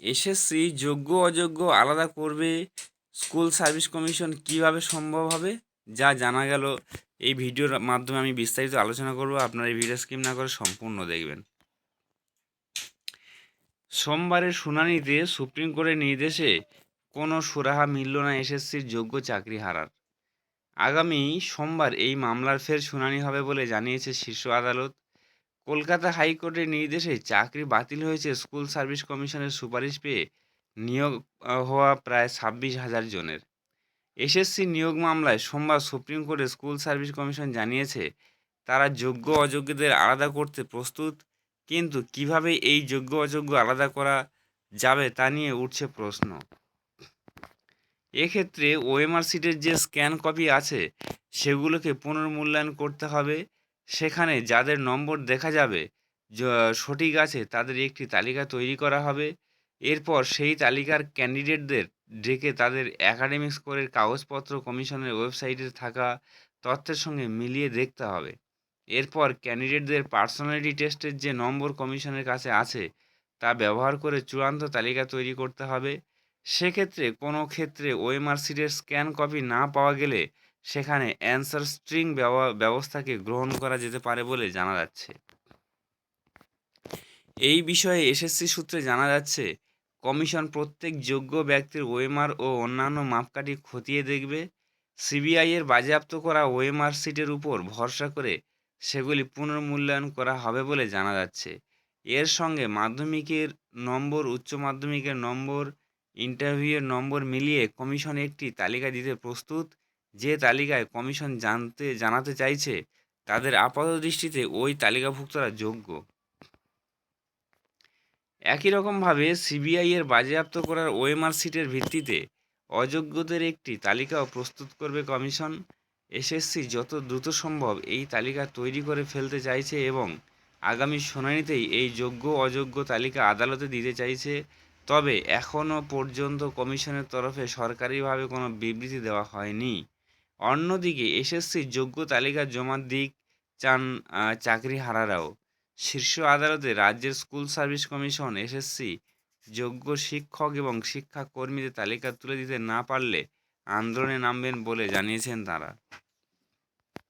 SSC যোগ্য, অযোগ্য, আলাদা করবে, স্কুল সার্ভিস কমিশন কীভাবে সম্ভব হবে, যা জানা গেল। এই ভিডিওর মাধ্যমে আমি বিস্তারিত আলোচনা করব, আপনারা এই ভিডিও স্কিম না করে সম্পূর্ণ দেখবেন। সোমবারের শুনানিতে সুপ্রিম কোর্টের নির্দেশে কোনো সুরাহা মিলল না এসএসসির যোগ্য চাকরি হারার। আগামী সোমবার এই মামলার ফের শুনানি হবে বলে জানিয়েছে শীর্ষ আদালত। কলকাতা হাইকোর্টের নির্দেশে চাকরি বাতিল হয়েছে স্কুল সার্ভিস কমিশনের সুপারিশ পেয়ে নিয়োগ হওয়া প্রায় ছাব্বিশ হাজার জনের। এসএসসি নিয়োগ মামলায় সোমবার সুপ্রিম কোর্টে স্কুল সার্ভিস কমিশন জানিয়েছে, তারা যোগ্য অযোগ্যদের আলাদা করতে প্রস্তুত, কিন্তু কীভাবে এই যোগ্য অযোগ্য আলাদা করা যাবে তা নিয়ে উঠছে প্রশ্ন। এক্ষেত্রে ওএমআর সিটের যে স্ক্যান কপি আছে, সেগুলোকে পুনর্মূল্যায়ন করতে হবে সেখানে যাদের নম্বর দেখা যাবে সঠিক আছে, তাদের একটি তালিকা তৈরি করা হবে। এরপর সেই তালিকার ক্যান্ডিডেটদের ডেকে তাদের একাডেমিক স্কোরের কাগজপত্র কমিশনের ওয়েবসাইটে থাকা তথ্যের সঙ্গে মিলিয়ে দেখতে হবে। এরপর ক্যান্ডিডেটদের পার্সোনালিটি টেস্টের যে নম্বর কমিশনের কাছে আছে, তা ব্যবহার করে চূড়ান্ত তালিকা তৈরি করতে হবে। সেক্ষেত্রে কোনো ক্ষেত্রে ওএমআর সিটের স্ক্যান কপি না পাওয়া গেলে সেখানে অ্যান্সার স্ট্রিং ব্যবস্থাকে গ্রহণ করা যেতে পারে বলে জানা যাচ্ছে। এই বিষয়ে এসএসসি সূত্রে জানা যাচ্ছে, কমিশন প্রত্যেক যোগ্য ব্যক্তির ওএমআর ও অন্যান্য মাপকাঠি খতিয়ে দেখবে। সিবিআই এর বাজেয়াপ্ত করা ওএমআর সিটের উপর ভরসা করে সেগুলি পুনর্মূল্যায়ন করা হবে বলে জানা যাচ্ছে। এর সঙ্গে মাধ্যমিকের নম্বর, উচ্চ মাধ্যমিকের নম্বর ইন্টারভিউয়ের নম্বর মিলিয়ে কমিশন একটি তালিকা দিতে প্রস্তুত। যে তালিকায় কমিশন জানতে, জানাতে চাইছে, তাদের আপাত দৃষ্টিতে ওই তালিকাভুক্তরা যোগ্য। একই রকমভাবে সিবিআই এর বাজেয়াপ্ত করার ওএমআর সিটের ভিত্তিতে অযোগ্যদের একটি তালিকাও প্রস্তুত করবে কমিশন। এসএসসি যত দ্রুত সম্ভব এই তালিকা তৈরি করে ফেলতে চাইছে এবং আগামী শুনানিতেই এই যোগ্য অযোগ্য তালিকা আদালতে দিতে চাইছে। তবে এখনও পর্যন্ত কমিশনের তরফে সরকারিভাবে কোনো বিবৃতি দেওয়া হয়নি। অন্যদিকে এসএসসি যোগ্য তালিকা জমা দিক চান চাকরি হারারাও শীর্ষ আদালতে রাজ্যের স্কুল সার্ভিস কমিশন এসএসসি যোগ্য শিক্ষক এবং শিক্ষাকর্মীদের তালিকা তুলে দিতে না পারলে আন্দোলনে নামবেন বলে জানিয়েছেন তারা।